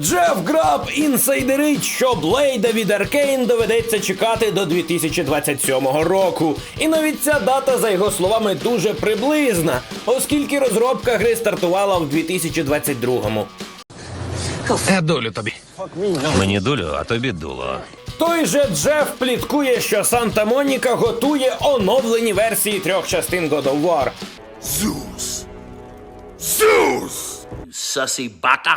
Джеф Граб інсайдерить, що Блейда від Аркейн доведеться чекати до 2027 року. І навіть ця дата, за його словами, дуже приблизна, оскільки розробка гри стартувала в 2022-му. Е, долю тобі. Мені долю, а тобі дуло. Той же Джеф пліткує, що Санта Моніка готує оновлені версії трьох частин God of War. Sussy baka.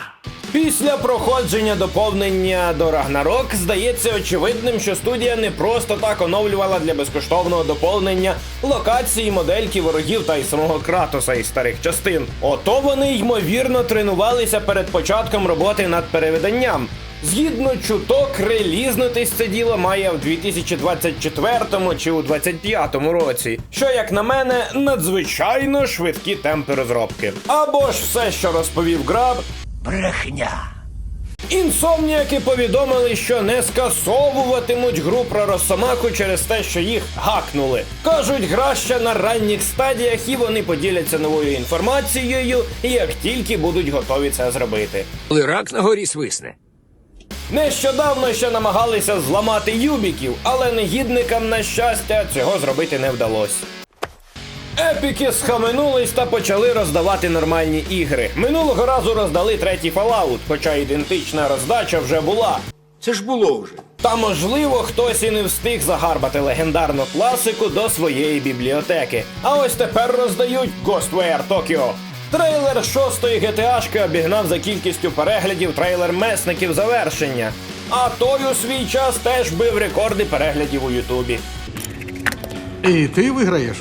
Після проходження доповнення до Рагнарок здається очевидним, що студія не просто так оновлювала для безкоштовного доповнення локації, модельки ворогів та й самого Кратоса із старих частин. Ото вони ймовірно тренувалися перед початком роботи над перевиданням. Згідно чуток, релізнутись це діло має в 2024 чи у 2025 році, що, як на мене, надзвичайно швидкі темпи розробки. Або ж все, що розповів Граб, Брехня. Інсомніяки повідомили, що не скасовуватимуть гру про Росомаху через те, що їх гакнули. Кажуть, гра ще на ранніх стадіях, і вони поділяться новою інформацією, як тільки будуть готові це зробити. Коли рак на горі свисне. Нещодавно ще намагалися зламати юбіків, але негідникам, на щастя, цього зробити не вдалося. Епіки схаменулись та почали роздавати нормальні ігри. Минулого разу роздали третій Fallout, хоча ідентична роздача вже була. Це ж було вже. Та можливо хтось і не встиг загарбати легендарну класику до своєї бібліотеки. А ось тепер роздають Ghostware Tokyo. Трейлер шостої GTA-шки обігнав за кількістю переглядів трейлер месників завершення. А той у свій час теж бив рекорди переглядів у Ютубі. І ти виграєш.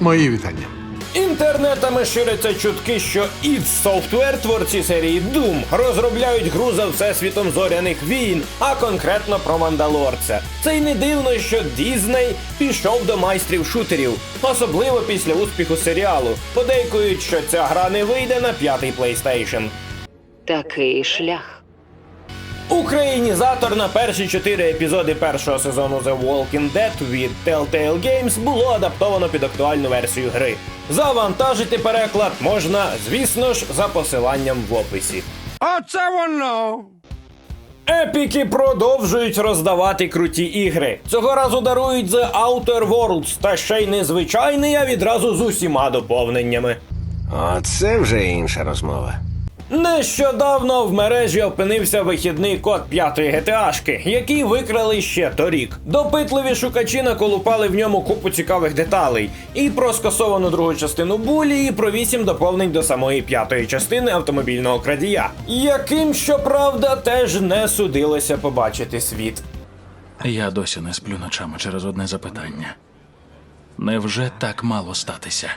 Мої вітання. Інтернетами ширяться чутки, що id Software, творці серії Doom, розробляють гру за всесвітом зоряних війн, а конкретно про Мандалорця. Це й не дивно, що Дізней пішов до майстрів шутерів, особливо після успіху серіалу. Подейкують, що ця гра не вийде на п'ятий PlayStation. Такий шлях. Українізатор на перші чотири епізоди першого сезону The Walking Dead від Telltale Games було адаптовано під актуальну версію гри. Завантажити переклад можна, звісно ж, за посиланням в описі. Оце воно! Епіки продовжують роздавати круті ігри. Цього разу дарують The Outer Worlds, та ще й незвичайний, а відразу з усіма доповненнями. Оце вже інша розмова. Нещодавно в мережі опинився вихідний код п'ятої ГТАшки, який викрали ще торік. Допитливі шукачі наколупали в ньому купу цікавих деталей. І про скасовану другу частину булі, і про вісім доповнень до самої п'ятої частини автомобільного крадія, яким, щоправда, теж не судилося побачити світ. Я досі не сплю ночами через одне запитання. Невже так мало статися?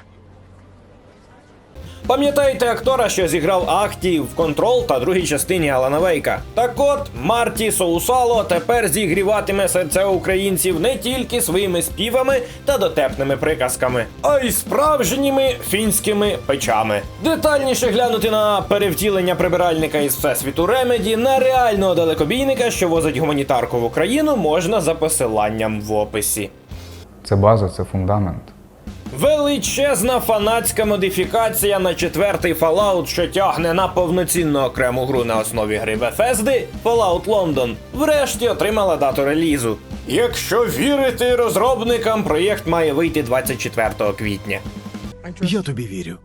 Пам'ятаєте актора, що зіграв Ахті в контрол та другій частині Алана Вейка? Так от Марті Соусало тепер зігріватиме серце українців не тільки своїми співами та дотепними приказками, а й справжніми фінськими печами. Детальніше глянути на перевтілення прибиральника із всесвіту Ремеді на реального далекобійника, що возить гуманітарку в Україну, можна за посиланням в описі. Це база, це фундамент. Величезна фанатська модифікація на четвертий Fallout, що тягне на повноцінну окрему гру на основі гри Bethesda, Fallout London, врешті отримала дату релізу. Якщо вірити розробникам, проєкт має вийти 24 квітня. Я тобі вірю.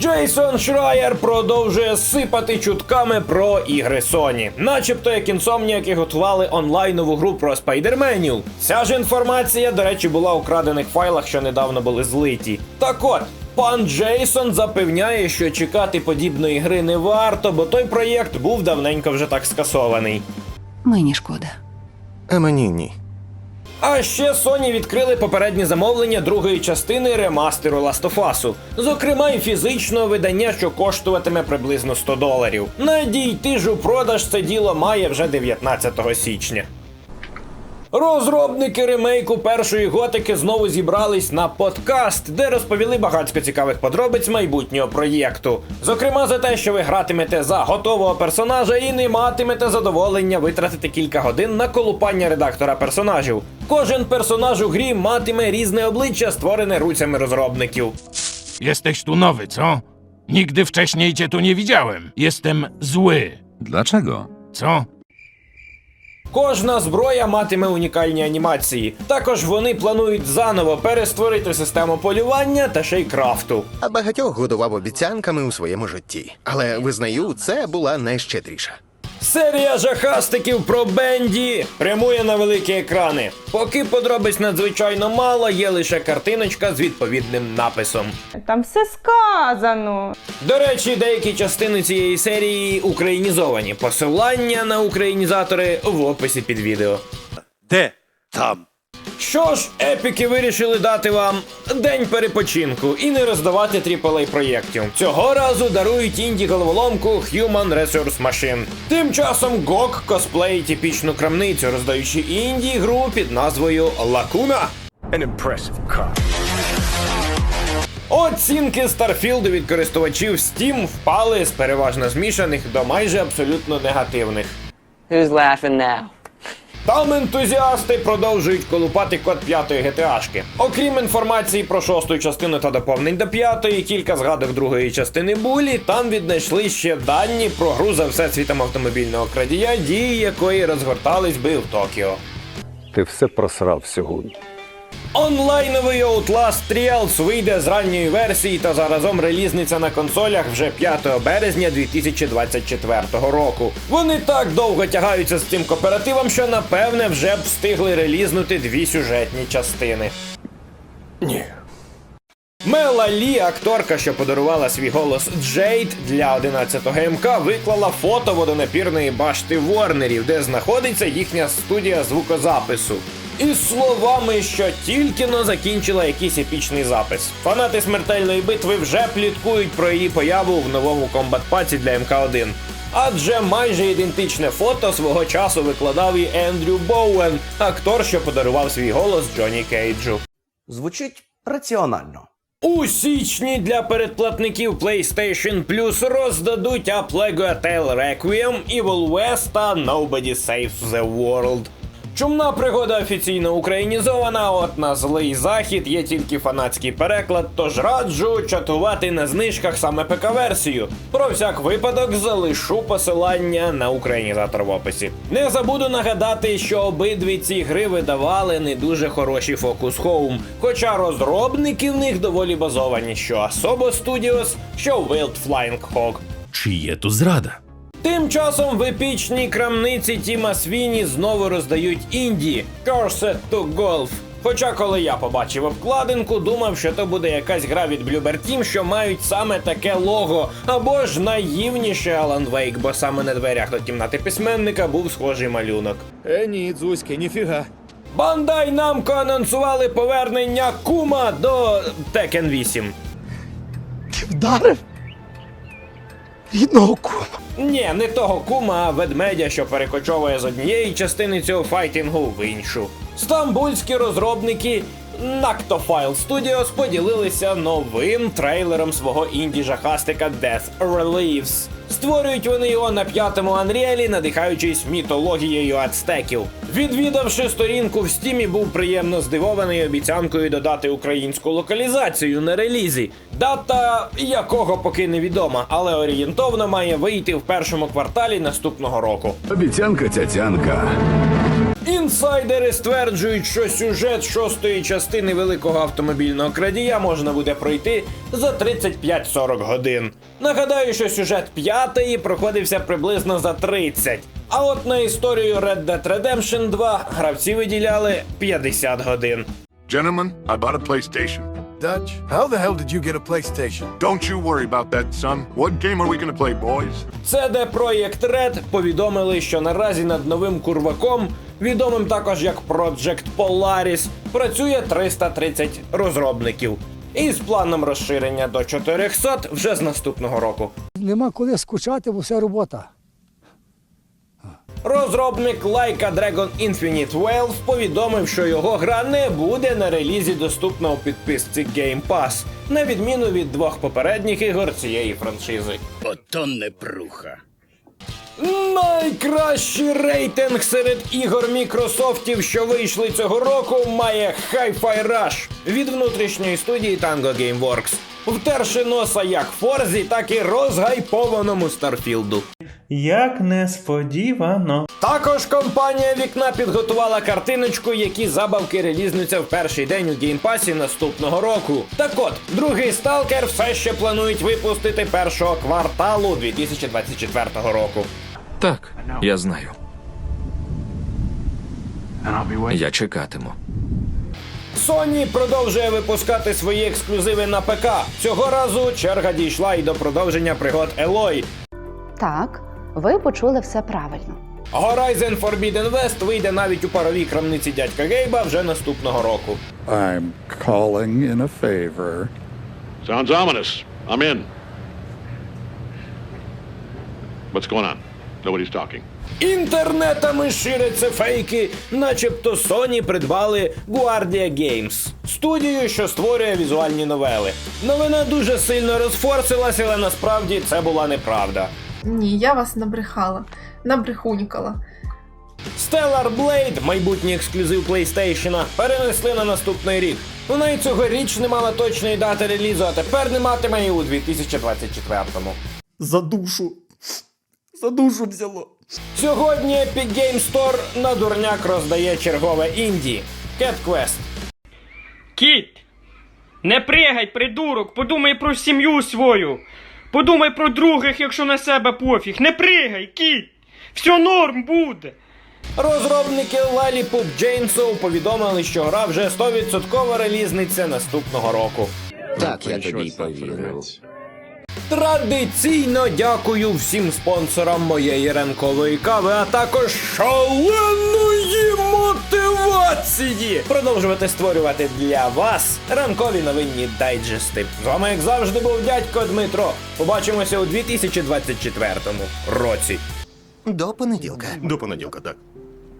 Джейсон Шрайер продовжує сипати чутками про ігри Sony, начебто як інсомніяки готували онлайнову гру про спайдерменів. Ця ж інформація, до речі, була у крадених файлах, що недавно були злиті. Так от. Пан Джейсон запевняє, що чекати подібної гри не варто, бо той проєкт був давненько вже так скасований. Мені шкода. А мені ні. А ще Sony відкрили попереднє замовлення другої частини ремастеру Last of Us. Зокрема, і фізичного видання, що коштуватиме приблизно 100 доларів. Надійти ж у продаж це діло має вже 19 січня. Розробники ремейку першої готики знову зібрались на подкаст, де розповіли багатько цікавих подробиць майбутнього проєкту. Зокрема, за те, що ви гратимете за готового персонажа і не матимете задоволення витратити кілька годин на колупання редактора персонажів. Кожен персонаж у грі матиме різне обличчя, створене руцями розробників. Jesteś tu nowy, co? Nigdy wcześniej cię tu nie widziałem. Jestem zły. Dlaczego? Co? Кожна зброя матиме унікальні анімації. Також вони планують заново перестворити систему полювання та ще й крафту. А багатьох годував обіцянками у своєму житті. Але визнаю, це була найщедріша. Серія жахастиків про Бенді прямує на великі екрани. Поки подробиць надзвичайно мало, є лише картиночка з відповідним написом. Там все сказано. До речі, деякі частини цієї серії українізовані. Посилання на українізатори в описі під відео. Де? Там. Що ж, епіки вирішили дати вам день перепочинку і не роздавати AAA проєктів. Цього разу дарують інді головоломку Human Resource Machine. Тим часом GOG косплеїть типічну крамницю, роздаючи інді гру під назвою Лакуна. An impressive car. Оцінки Старфілду від користувачів Steam впали з переважно змішаних до майже абсолютно негативних. Who's laughing now? Там ентузіасти продовжують колупати код п'ятої ГТАшки. Окрім інформації про шосту частину та доповнень до п'ятої, кілька згадок другої частини булі, там віднайшли ще дані про гру за всесвітом автомобільного крадія, дії якої розгортались би в Токіо. Ти все просрав сьогодні. Онлайновий Outlast Trials вийде з ранньої версії та заразом релізниця на консолях вже 5 березня 2024 року. Вони так довго тягаються з цим кооперативом, що напевне вже б встигли релізнути дві сюжетні частини. Ні. Мела Лі, акторка, що подарувала свій голос Джейд для 11-го МК, виклала фото водонапірної башти Ворнерів, де знаходиться їхня студія звукозапису. Із словами, що тільки но закінчила якийсь епічний запис. Фанати смертельної битви вже пліткують про її появу в новому комбат-паці для МК1. Адже майже ідентичне фото свого часу викладав і Ендрю Боуен, актор, що подарував свій голос Джоні Кейджу. Звучить раціонально. У січні для передплатників PlayStation Plus роздадуть A Plague Tale Requiem, Evil West та Nobody Saves the World. Чумна пригода офіційно українізована, от на злий захід є тільки фанатський переклад, тож раджу чатувати на знижках саме ПК-версію. Про всяк випадок залишу посилання на українізатор в описі. Не забуду нагадати, що обидві ці гри видавали не дуже хороші Focus Home, хоча розробники в них доволі базовані, що Asobo Studios, що Wild Flying Hog. Чи є тут зрада? Тим часом в епічній крамниці Тіма Свіні знову роздають інді Cursed to Golf. Хоча, коли я побачив обкладинку, думав, що то буде якась гра від Bloober Team, що мають саме таке лого, або ж наївніше Alan Wake, бо саме на дверях до кімнати письменника був схожий малюнок. Е, ні, Дзузьки, ніфіга. Бандай Намко анонсували повернення Кума до Tekken 8. Вдарив? Рідного кума. Ні, не того кума, а ведмедя, що перекочовує з однієї частини цього файтінгу в іншу. Стамбульські розробники Nactophile Studios поділилися новим трейлером свого інді-жахастика Death Reliefs. Створюють вони його на п'ятому Unreal, надихаючись мітологією ацтеків. Відвідавши сторінку в стімі, був приємно здивований обіцянкою додати українську локалізацію на релізі. Дата якого поки невідома, але орієнтовно має вийти в першому кварталі наступного року. Обіцянка цяцянка. Інсайдери стверджують, що сюжет шостої частини великого автомобільного крадія можна буде пройти за 35-40 годин. Нагадаю, що сюжет п'ятої проходився приблизно за 30. А от на історію Red Dead Redemption 2 гравці виділяли 50 годин. Gentlemen, I bought a PlayStation. Dutch, how the hell did you get a PlayStation? Don't you worry about that, son. What game are we gonna play, boys? CD Projekt Red повідомили, що наразі над новим курваком, відомим також як Project Polaris, працює 330 розробників. І з планом розширення до 400 вже з наступного року. Нема коли скучати, бо вся робота. Розробник a Dragon Infinite Wealth повідомив, що його гра не буде на релізі доступна у підписці Game Pass, на відміну від двох попередніх ігор цієї франшизи. Ото непруха. Найкращий рейтинг серед ігор Мікрософтів, що вийшли цього року, має Hi-Fi Rush від внутрішньої студії Tango Gameworks. Втерши носа як Форзі, так і розгайпованому Старфілду. Як несподівано. Також компанія вікна підготувала картиночку, які забавки релізниця в перший день у геймпасі наступного року. Так от, другий сталкер все ще планують випустити першого кварталу 2024 року. Так, я знаю. Я чекатиму. Sony продовжує випускати свої ексклюзиви на ПК. Цього разу черга дійшла і до продовження пригод Елой. Так, ви почули все правильно. Horizon Forbidden West вийде навіть у паровій крамниці дядька Гейба вже наступного року. I'm calling in a favor. Sounds ominous. I'm in. What's going on? Nobody's talking. Інтернетами ширяться фейки, начебто Sony придбали Guardia Games, студію, що створює візуальні новели. Новина дуже сильно розфорсилася, але насправді це була неправда. Ні, я вас набрехала, набрехунькала. Stellar Blade, майбутній ексклюзив PlayStation, перенесли на наступний рік. Вона і цьогоріч не мала точної дати релізу, а тепер не матиме і у 2024-му. За душу. За душу взяло. Сьогодні Epic Game Store на дурняк роздає чергове інді Cat Quest. Кіт! Не пригай, придурок! Подумай про сім'ю свою! Подумай про других, якщо на себе пофіг! Не пригай, кіт! Все норм буде! Розробники Lollipop Chainsaw повідомили, що гра вже 100% релізниця наступного року. Так, я тобі повірив. Традиційно дякую всім спонсорам моєї ранкової кави, а також шаленої мотивації продовжувати створювати для вас ранкові новинні дайджести. З вами, як завжди, був дядько Дмитро. Побачимося у 2024 році. До понеділка. До понеділка, так.